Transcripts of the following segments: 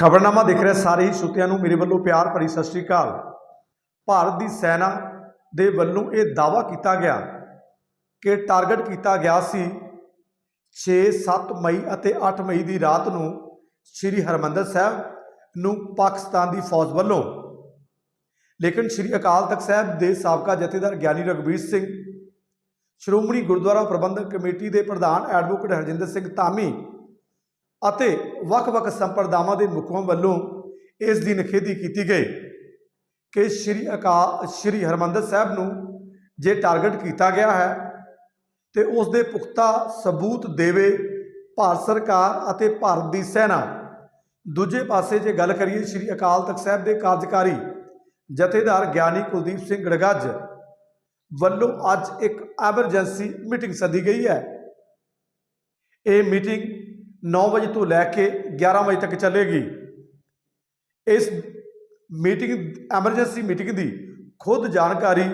ਖਬਰਨਾਮਾ ਦੇਖ ਰਹੇ ਸਾਰੇ ਹੀ ਸਰੋਤਿਆਂ ਨੂੰ, ਮੇਰੇ ਵੱਲੋਂ ਪਿਆਰ ਭਰੀ ਸਤਿ ਸ੍ਰੀ ਅਕਾਲ। ਭਾਰਤ ਦੀ ਸੈਨਾ ਦੇ ਵੱਲੋਂ ਇਹ ਦਾਅਵਾ ਕੀਤਾ ਗਿਆ ਕਿ ਟਾਰਗੇਟ ਕੀਤਾ ਗਿਆ ਸੀ 6 7 ਮਈ ਅਤੇ 8 ਮਈ ਦੀ ਰਾਤ ਨੂੰ ਸ੍ਰੀ ਹਰਮੰਦਰ ਸਾਹਿਬ ਨੂੰ ਪਾਕਿਸਤਾਨ ਦੀ ਫੌਜ ਵੱਲੋਂ। ਲੇਕਿਨ ਸ੍ਰੀ ਅਕਾਲ ਤਖਤ ਸਾਹਿਬ ਦੇ ਸਾਬਕਾ ਜਥੇਦਾਰ ਗਿਆਨੀ ਰਘਬੀਰ ਸਿੰਘ, ਸ਼੍ਰੋਮਣੀ ਗੁਰਦੁਆਰਾ ਪ੍ਰਬੰਧਕ ਕਮੇਟੀ ਦੇ ਪ੍ਰਧਾਨ ਐਡਵੋਕੇਟ ਹਰਜਿੰਦਰ ਸਿੰਘ ਧਾਮੀ ਅਤੇ ਵੱਖ-ਵੱਖ ਸੰਪਰਦਾਵਾਂ ਦੇ ਮੁਖੀਆਂ ਵੱਲੋਂ ਇਸ ਦੀ ਨਿਖੇਧੀ ਕੀਤੀ ਗਈ ਕਿ ਸ੍ਰੀ ਅਕਾਲ ਸ੍ਰੀ ਹਰਮੰਦਰ ਸਾਹਿਬ ਨੂੰ ਜੇ ਟਾਰਗੇਟ ਕੀਤਾ ਗਿਆ ਹੈ, ਤੇ ਉਸ ਦੇ ਪੁਖਤਾ ਸਬੂਤ ਦੇਵੇ ਭਾਰਤ ਸਰਕਾਰ ਅਤੇ ਭਾਰਤ ਦੀ ਸੈਨਾ। ਦੂਜੇ ਪਾਸੇ ਜੇ ਗੱਲ ਕਰੀਏ ਸ੍ਰੀ ਅਕਾਲ ਤਖਤ ਸਾਹਿਬ ਦੇ ਕਾਰਜਕਾਰੀ ਜਥੇਦਾਰ ਗਿਆਨੀ ਕੁਲਦੀਪ ਸਿੰਘ ਗੜਗੱਜ ਵੱਲੋਂ ਅੱਜ ਇੱਕ ਐਮਰਜੈਂਸੀ ਮੀਟਿੰਗ ਸੱਦੀ ਗਈ ਹੈ। ਇਹ ਮੀਟਿੰਗ 9 ਵਜੇ ਤੋਂ ਲੈ ਕੇ 11 ਵਜੇ ਤੱਕ ਚੱਲੇਗੀ। ਇਸ ਮੀਟਿੰਗ, ਐਮਰਜੈਂਸੀ ਮੀਟਿੰਗ ਦੀ ਖੁਦ ਜਾਣਕਾਰੀ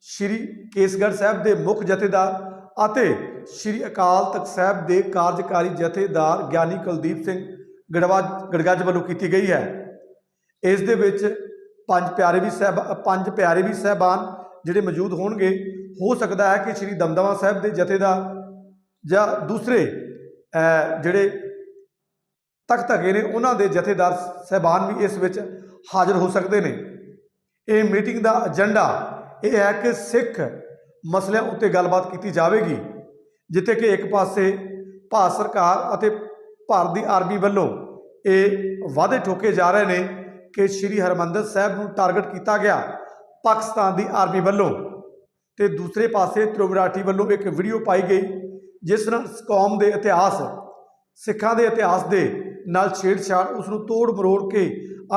ਸ਼੍ਰੀ ਕੇਸਗੜ੍ਹ ਸਾਹਿਬ ਦੇ ਮੁੱਖ ਜਥੇਦਾਰ ਅਤੇ ਸ਼੍ਰੀ ਅਕਾਲ ਤਖਤ ਸਾਹਿਬ ਦੇ ਕਾਰਜਕਾਰੀ ਜਥੇਦਾਰ ਗਿਆਨੀ ਕੁਲਦੀਪ ਸਿੰਘ ਗੜਵਾ, ਗੜਗੱਜ ਵੱਲੋਂ ਕੀਤੀ ਗਈ ਹੈ। ਇਸ ਦੇ ਵਿੱਚ ਪੰਜ ਪਿਆਰੇ ਵੀ ਸਾਹਿਬ, ਪੰਜ ਪਿਆਰੇ ਵੀ ਸਹਿਬਾਨ ਜਿਹੜੇ ਮੌਜੂਦ ਹੋਣਗੇ, ਹੋ ਸਕਦਾ ਹੈ ਕਿ ਸ਼੍ਰੀ ਦਮਦਮਾ ਸਾਹਿਬ ਦੇ ਜਥੇਦਾਰ ਜਾਂ ਦੂਸਰੇ ਜਿਹੜੇ ਤਖਤ ਹੈਗੇ ਨੇ, ਉਹਨਾਂ ਦੇ ਜਥੇਦਾਰ ਸਹਿਬਾਨ ਵੀ ਇਸ ਵਿੱਚ ਹਾਜ਼ਰ ਹੋ ਸਕਦੇ ਨੇ। ਇਹ ਮੀਟਿੰਗ ਦਾ ਏਜੰਡਾ ਇਹ ਹੈ ਕਿ ਸਿੱਖ ਮਸਲਿਆਂ ਉੱਤੇ ਗੱਲਬਾਤ ਕੀਤੀ ਜਾਵੇਗੀ, ਜਿੱਥੇ ਕਿ ਇੱਕ ਪਾਸੇ ਭਾਰਤ ਸਰਕਾਰ ਅਤੇ ਭਾਰਤ ਦੀ ਆਰਮੀ ਵੱਲੋਂ ਇਹ ਵਾਅਦੇ ਠੋਕੇ ਜਾ ਰਹੇ ਨੇ ਕਿ ਸ੍ਰੀ ਹਰਮੰਦਰ ਸਾਹਿਬ ਨੂੰ ਟਾਰਗੇਟ ਕੀਤਾ ਗਿਆ ਪਾਕਿਸਤਾਨ ਦੀ ਆਰਮੀ ਵੱਲੋਂ। ਤੇ ਦੂਸਰੇ ਪਾਸੇ ਤ੍ਰਿਮਰਾਠੀ ਵੱਲੋਂ ਇੱਕ ਵੀਡੀਓ ਪਾਈ ਗਈ ਜਿਸ ਨਾਲ ਕੌਮ ਦੇ ਇਤਿਹਾਸ, ਸਿੱਖਾਂ ਦੇ ਇਤਿਹਾਸ ਦੇ ਨਾਲ ਛੇੜਛਾੜ ਉਸ ਨੂੰ ਤੋੜ ਮਰੋੜ ਕੇ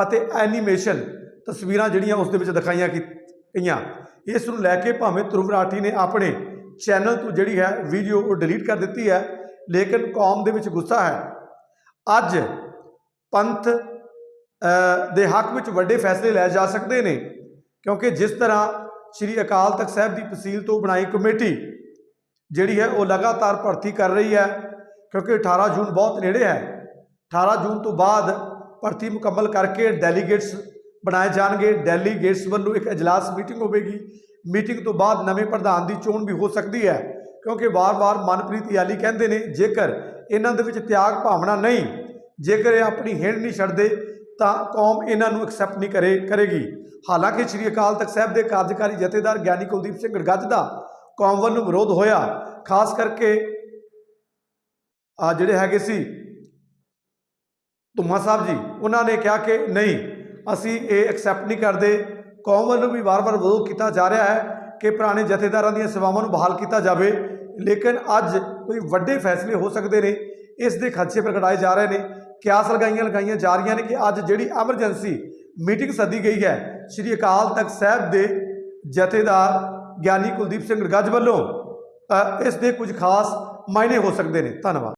ਅਤੇ ਐਨੀਮੇਸ਼ਨ ਤਸਵੀਰਾਂ ਜਿਹੜੀਆਂ ਉਸ ਦੇ ਵਿੱਚ ਦਿਖਾਈਆਂ ਕੀ- ਗਈਆਂ। ਇਸ ਨੂੰ ਲੈ ਕੇ ਭਾਵੇਂ ਤ੍ਰਿਮਰਾਠੀ ਨੇ ਆਪਣੇ ਚੈਨਲ ਤੋਂ ਜਿਹੜੀ ਹੈ ਵੀਡੀਓ ਉਹ ਡਿਲੀਟ ਕਰ ਦਿੱਤੀ ਹੈ, ਲੇਕਿਨ ਕੌਮ ਦੇ ਵਿੱਚ ਗੁੱਸਾ ਹੈ। ਅੱਜ ਪੰਥ ਦੇ ਹੱਕ ਵਿੱਚ ਵੱਡੇ ਫੈਸਲੇ ਲੈ ਜਾ ਸਕਦੇ ਨੇ, ਕਿਉਂਕਿ ਜਿਸ ਤਰ੍ਹਾਂ ਸ੍ਰੀ ਅਕਾਲ ਤਖਤ ਸਾਹਿਬ ਦੀ ਤਹਿਸੀਲ ਤੋਂ ਬਣਾਈ ਕਮੇਟੀ ਜਿਹੜੀ ਹੈ ਉਹ ਲਗਾਤਾਰ ਭਰਤੀ ਕਰ ਰਹੀ ਹੈ, ਕਿਉਂਕਿ 18 ਜੂਨ ਬਹੁਤ ਨੇੜੇ ਹੈ। 18 ਜੂਨ ਤੋਂ ਬਾਅਦ ਭਰਤੀ ਮੁਕੰਮਲ ਕਰਕੇ ਡੈਲੀਗੇਟਸ ਬਣਾਏ ਜਾਣਗੇ। ਡੈਲੀਗੇਟਸ ਵੱਲੋਂ ਇੱਕ ਇਜਲਾਸ ਮੀਟਿੰਗ ਹੋਵੇਗੀ। ਮੀਟਿੰਗ ਤੋਂ ਬਾਅਦ ਨਵੇਂ ਪ੍ਰਧਾਨ ਦੀ ਚੋਣ ਵੀ ਹੋ ਸਕਦੀ ਹੈ, ਕਿਉਂਕਿ ਵਾਰ-ਵਾਰ ਮਨਪ੍ਰੀਤ ਯਾਲੀ ਕਹਿੰਦੇ ਨੇ, ਜੇਕਰ ਇਹਨਾਂ ਦੇ ਵਿੱਚ ਤਿਆਗ ਭਾਵਨਾ ਨਹੀਂ, ਜੇਕਰ ਇਹ ਆਪਣੀ ਹਿੰਡ ਨਹੀਂ ਛੱਡਦੇ, ਤਾਂ ਕੌਮ ਇਹਨਾਂ ਨੂੰ ਐਕਸੈਪਟ ਨਹੀਂ ਕਰੇ, ਕਰੇਗੀ। ਹਾਲਾਂਕਿ ਸ੍ਰੀ ਅਕਾਲ ਤਖਤ ਸਾਹਿਬ ਦੇ ਕਾਰਜਕਾਰੀ ਜਥੇਦਾਰ ਗਿਆਨੀ ਕੁਲਦੀਪ ਸਿੰਘ ਗੜਗੱਜ ਦਾ ਕੌਮ ਨੂੰ ਵਿਰੋਧ ਹੋਇਆ। ਖਾਸ ਕਰਕੇ ਆ ਜਿਹੜੇ ਹੈਗੇ ਸੀ ਧੁੰਮਾ ਸਾਹਿਬ ਜੀ, ਉਹਨਾਂ ਨੇ ਕਿਹਾ ਕਿ ਨਹੀਂ, ਅਸੀਂ ਇਹ ਐਕਸੈਪਟ ਨਹੀਂ ਕਰਦੇ। ਕੌਮ ਵੱਲੋਂ ਵੀ ਵਾਰ-ਵਾਰ ਵਿਰੋਧ ਕੀਤਾ ਜਾ ਰਿਹਾ ਹੈ ਕਿ ਪੁਰਾਣੇ ਜਥੇਦਾਰਾਂ ਦੀਆਂ ਸੇਵਾਵਾਂ ਨੂੰ ਬਹਾਲ ਕੀਤਾ ਜਾਵੇ। ਲੇਕਿਨ ਅੱਜ ਕੋਈ ਵੱਡੇ ਫੈਸਲੇ ਹੋ ਸਕਦੇ ਨੇ, ਇਸ ਦੇ ਖਰਚੇ ਪ੍ਰਗਟਾਏ ਜਾ ਰਹੇ ਨੇ। ਕਿਆਸ ਲਗਾਈਆਂ ਲਗਾਈਆਂ ਜਾ ਰਹੀਆਂ ਨੇ ਕਿ ਅੱਜ ਜਿਹੜੀ ਐਮਰਜੈਂਸੀ ਮੀਟਿੰਗ ਸੱਦੀ ਗਈ ਹੈ, ਸ੍ਰੀ ਅਕਾਲ ਤਖਤ ਸਾਹਿਬ ਦੇ ਜਥੇਦਾਰ ਗਿਆਨੀ ਕੁਲਦੀਪ ਸਿੰਘ ਗੜਗੱਜ ਵੱਲੋਂ ਇਸ ਦੇ ਕੁਝ ਖਾਸ ਮਾਇਨੇ ਹੋ ਸਕਦੇ ਨੇ। ਧੰਨਵਾਦ।